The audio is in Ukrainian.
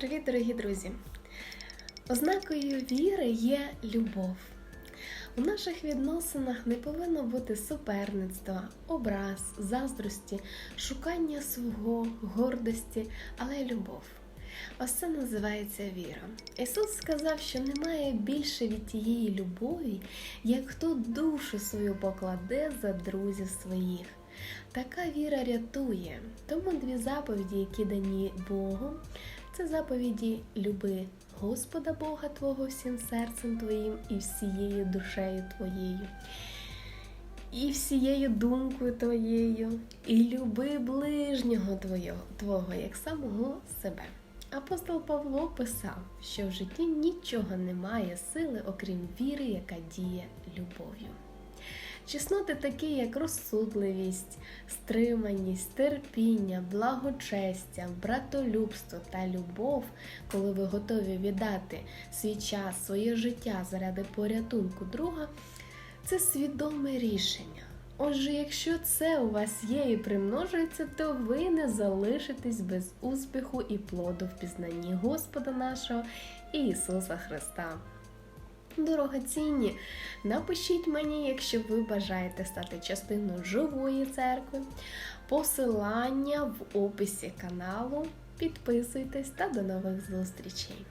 Привіт, дорогі друзі! Ознакою віри є любов. У наших відносинах не повинно бути суперництва, образ, заздрості, шукання свого, гордості, але любов. Ось це називається віра. Ісус сказав, що немає більше від тієї любові, як хто душу свою покладе за друзів своїх. Така віра рятує. Тому дві заповіді, які дані Богом, це заповіді люби Господа Бога Твого всім серцем Твоїм і всією душею Твоєю, і всією думкою Твоєю, і люби ближнього Твого, Твого як самого себе. Апостол Павло писав, що в житті нічого немає сили, окрім віри, яка діє любов'ю. Чесноти такі, як розсудливість, стриманість, терпіння, благочестя, братолюбство та любов, коли ви готові віддати свій час, своє життя заради порятунку друга, це свідоме рішення. Отже, якщо це у вас є і примножується, то ви не залишитесь без успіху і плоду в пізнанні Господа нашого Ісуса Христа. Дорогоцінні, напишіть мені, якщо ви бажаєте стати частиною живої церкви. Посилання в описі каналу. Підписуйтесь та до нових зустрічей!